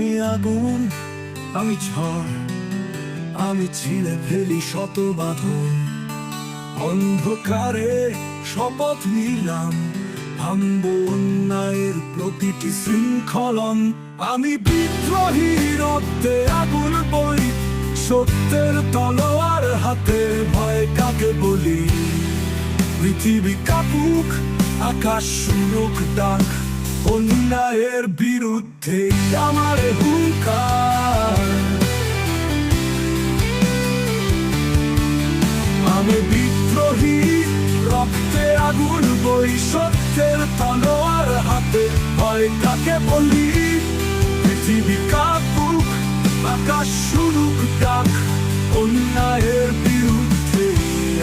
আগুন, আমি ঝড়, আমি ছিঁড়ে ফেলি শত বাঁধন। অন্ধকারে শপথ নিলাম, ভাঙব অন্যায়ের প্রতিটি শৃঙ্খলন। আমি বিদ্রোহী রক্তে আগুন বই, সত্যের তলোয়ার হাতে ভয় কাকে বলি? পৃথিবী কাপুক, আকাশ ডাক অন্যায়ের বিরুদ্ধে আমার হুঙ্কার। আমি বিদ্রোহী, রক্তে আগুন বই সত্যের তলোয়ার হাতে। ভয় কাকে বলি, পৃথিবী কাপুক, আকাশ শুনুক, ডাক। অন্যায়ের বিরুদ্ধে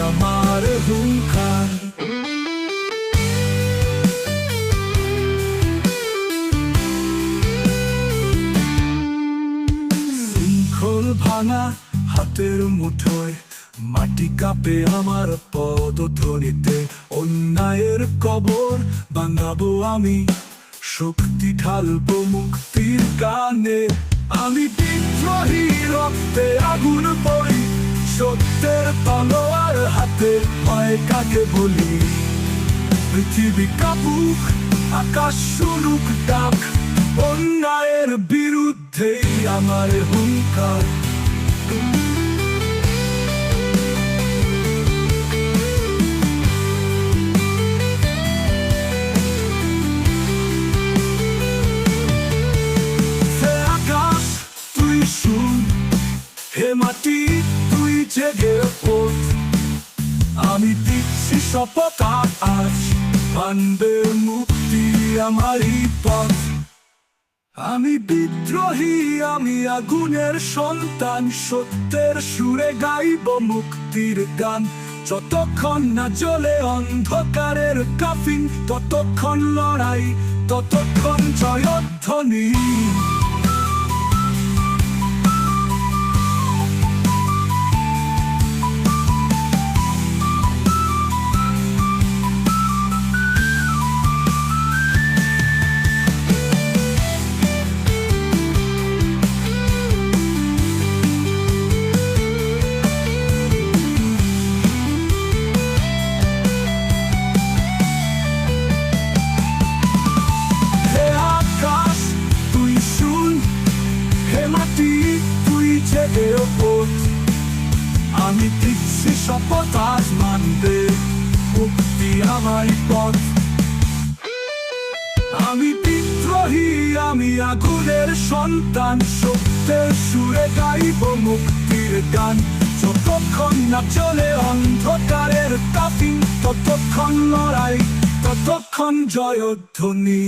আমার হুঙ্কার। ভাঙা হাতের মুঠোয় মাটি কাঁপে আমার পদধ্বনিতে। অন্যায়ের কবর বাঙাবো আমি, শক্তি ঢালবো মুক্তির কানে। আমি বিদ্রোহী রক্তে আগুন বই, সত্যের তলোয়ার হাতে ভয় কাকে বলি। পৃথিবী কাপুক, আকাশ শুনুক, ডাক, অন্যায়ের বিরুদ্ধেই আমার হুঙ্কার। হে মাটি, তুই জেগে ওঠ। আমি দিচ্ছি শপথ, আজ মুক্তি আমারই পথ। আমি বিদ্রোহী, আমি আগুনের সন্তান, সত্যের সুরে গাইব মুক্তির গান। যতক্ষণ না জ্বলে অন্ধকারের কাফিন, ততক্ষণ লড়াই, ততক্ষণ জয়ধ্বনি। আমি দিচ্ছি শপথ আজ মানবে মুক্তি আমার পথ আমি বিদ্রোহী আমি আগুনের সন্তান সত্যের সুরে গাইব মুক্তির গান যতক্ষণ না চলে অন্ধকারের কাফিন ততক্ষণ লড়াই ততক্ষণ জয়ধ্বনি